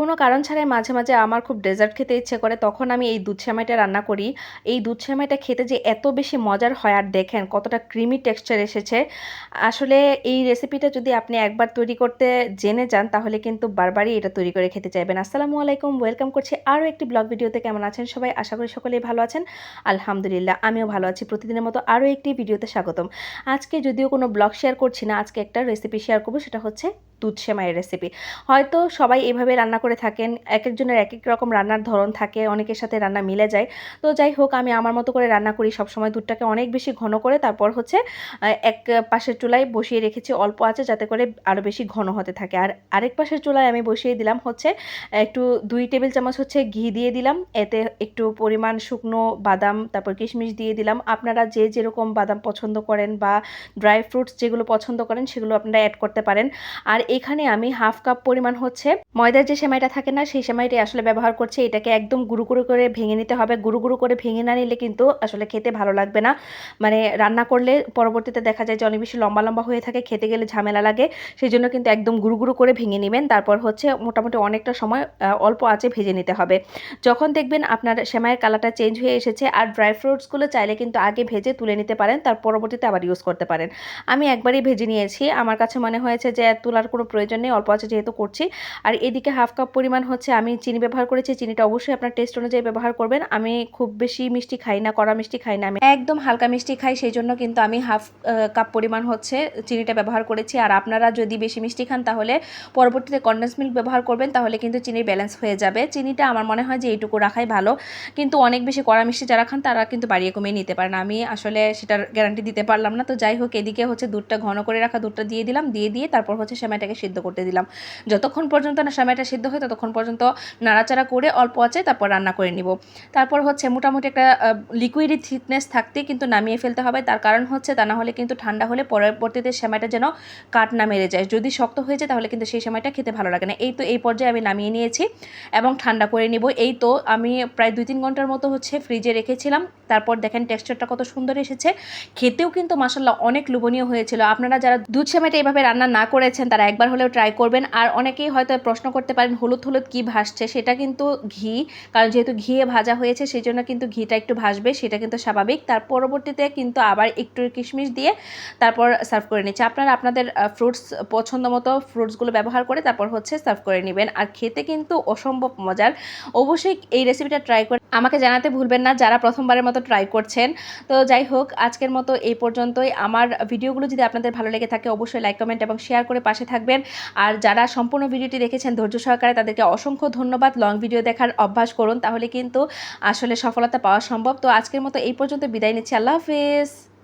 কোনো কারণ ছাড়াই মাঝে মাঝে আমার খুব ডেজার্ট খেতে ইচ্ছে করে, তখন আমি এই দুধ সেমাইটা রান্না করি। এই দুধ সেমাইটা খেতে যে এত বেশি মজার হয়, আর দেখেন কতটা ক্রিমি টেক্সচার এসেছে। আসলে এই রেসিপিটা যদি আপনি একবার তৈরি করতে জেনে যান, তাহলে কিন্তু বারবারই এটা তৈরি করে খেতে চাইবেন। আসসালামু আলাইকুম ওয়েলকাম করছি আরও একটি ব্লগ ভিডিওতে। কেমন আছেন সবাই? আশা করি সকলেই ভালো আছেন। আলহামদুলিল্লাহ, আমিও ভালো আছি। প্রতিদিনের মতো আরও একটি ভিডিওতে স্বাগতম। আজকে যদিও কোনো ব্লগ শেয়ার করছি না, আজকে একটা রেসিপি শেয়ার করব, সেটা হচ্ছে দুধ সেমাইয়ের রেসিপি হয়তো সবাই এভাবে রান্না করে থাকেন এক একজনের এক এক রকম রান্নার ধরন থাকে, অনেকের সাথে রান্না মিলে যায়। তো যাই হোক, আমি আমার মতো করে রান্না করি, সবসময় দুধটাকে অনেক বেশি ঘন করে, তারপর হচ্ছে এক পাশের চুলায় বসিয়ে রেখেছি অল্প আছে, যাতে করে আরও বেশি ঘন হতে থাকে। আর আরেক পাশের চুলায় আমি বসিয়ে দিলাম হচ্ছে, একটু দুই টেবিল চামচ হচ্ছে ঘি দিয়ে দিলাম। এতে একটু পরিমাণ শুকনো বাদাম, তারপর কিশমিশ দিয়ে দিলাম। আপনারা যে যেরকম বাদাম পছন্দ করেন বা ড্রাই ফ্রুটস যেগুলো পছন্দ করেন, সেগুলো আপনারা অ্যাড করতে পারেন। আর এখানে আমি হাফ কাপ পরিমাণ হচ্ছে ময়দার যে সেমাইটা থাকে না, সেই সেমাইটাই আসলে ব্যবহার করছি। এটাকে একদম গুঁড়ো গুঁড়ো করে ভেঙে নিতে হবে। গুঁড়ো গুঁড়ো করে ভেঙে না নিলে কিন্তু আসলে খেতে ভালো লাগবে না। মানে রান্না করলে পরবর্তীতে দেখা যায় যে অনেক বেশি লম্বা লম্বা হয়ে থাকে, খেতে গেলে ঝামেলা লাগে। সেই জন্য কিন্তু একদম গুঁড়ো গুঁড়ো করে ভেঙে নেবেন। তারপর হচ্ছে মোটামুটি অনেকটা সময় অল্প আঁচে ভেজে নিতে হবে। যখন দেখবেন আপনার সেমাইয়ের কালারটা চেঞ্জ হয়ে এসেছে আর ড্রাই ফ্রুটসগুলো চাইলে কিন্তু আগে ভেজে তুলে নিতে পারেন, তার পরবর্তীতে আবার ইউজ করতে পারেন। আমি একবারই ভেজে নিয়েছি। আমার কাছে মনে হয়েছে যে তোলার কোনো প্রয়োজন নেই, অল্প আছে যেহেতু করছি। আর এদিকে হাফ কাপ পরিমাণ হচ্ছে আমি চিনি ব্যবহার করেছি, চিনিটা অবশ্যই আপনার টেস্ট অনুযায়ী ব্যবহার করবেন। আমি খুব বেশি মিষ্টি খাই না, কড়া মিষ্টি খাই না আমি। একদম হালকা মিষ্টি খাই, সেই জন্য কিন্তু আমি হাফ কাপ পরিমাণ হচ্ছে চিনিটা ব্যবহার করেছি। আর আপনারা যদি বেশি মিষ্টি খান তাহলে পরবর্তীতে কন্ডেন্স মিল্ক ব্যবহার করবেন, তাহলে কিন্তু চিনির ব্যালেন্স হয়ে যাবে। চিনিটা আমার মনে হয় যে এইটুকু রাখাই ভালো। কিন্তু অনেক বেশি কড়া মিষ্টি যারা খান তারা কিন্তু বাড়িয়ে কমিয়ে নিতে পারেন আমি আসলে সেটার গ্যারান্টি দিতে পারলাম না। তো যাই হোক, এদিকে হচ্ছে দুধটা ঘন করে রাখা দুধটা দিয়ে দিলাম, দিয়ে দিয়ে তারপর হচ্ছে সেমাইটাকে সিদ্ধ করতে দিলাম। যতক্ষণ পর্যন্ত না সেমাইটা সিদ্ধ হয়, ততক্ষণ পর্যন্ত নাড়াচাড়া করে অল্প আছে, তারপর রান্না করে নিব। তারপর হচ্ছে মোটামুটি একটা লিকুইডি থিকনেস থাকতে কিন্তু নামিয়ে ফেলতে হবে। তার কারণ হচ্ছে তা না হলে কিন্তু ঠান্ডা হলে পরবর্তীতে সেমাইটা যেন কাট না মেরে যায়। যদি শক্ত হয়ে যায় তাহলে কিন্তু সেই সময়টা খেতে ভালো লাগে না। এই তো এই পর্যায়ে আমি নামিয়ে নিয়েছি এবং ঠান্ডা করে নিব। এই তো আমি প্রায় দুই তিন ঘণ্টার মতো হচ্ছে ফ্রিজে রেখেছিলাম। তারপর দেখেন টেক্সচারটা কত সুন্দর এসেছে। খেতেও কিন্তু মাসাল্লাহ অনেক লোভনীয় হয়েছিল। আপনারা যারা দুধ সেমাইটা এইভাবে রান্না না করেছেন, তারা একবার হলেও ট্রাই করবেন। আর অনেকেই হয়তো প্রশ্ন করতে পারেন, হলুদ হলুদ কী ভাসছে? সেটা কিন্তু ঘি, কারণ যেহেতু ঘিয়ে ভাজা হয়েছে সেই জন্য কিন্তু ঘিটা একটু ভাসবে, সেটা কিন্তু স্বাভাবিক। তার পরবর্তীতে কিন্তু আবার একটু কিশমিশ দিয়ে তারপর সার্ভ করে নিচ্ছে। আপনারা আপনাদের ফ্রুটস পছন্দ মতো ফ্রুটসগুলো ব্যবহার করে তারপর হচ্ছে সার্ভ করে নেবেন। আর খেতে কিন্তু অসম্ভব মজার। অবশ্যই এই রেসিপিটা ট্রাই করে আমাকে জানাতে ভুলবেন না, যারা প্রথমবারের মতো ট্রাই করছেন। তো যাই হোক, আজকের মতো এই পর্যন্তই। আমার ভিডিওগুলো যদি আপনাদের ভালো লেগে থাকে, অবশ্যই লাইক কমেন্ট এবং শেয়ার করে পাশে থাকবেন। আর যারা সম্পূর্ণ ভিডিওটি দেখেছেন ধৈর্য সহকারে, তাদেরকে অসংখ্য ধন্যবাদ। লং ভিডিও দেখার অভ্যাস করুন, তাহলে কিন্তু আসলে সফলতা পাওয়া সম্ভব। তো আজকের মতো এই পর্যন্ত বিদায় নিচ্ছি। আল্লাহ হাফিজ।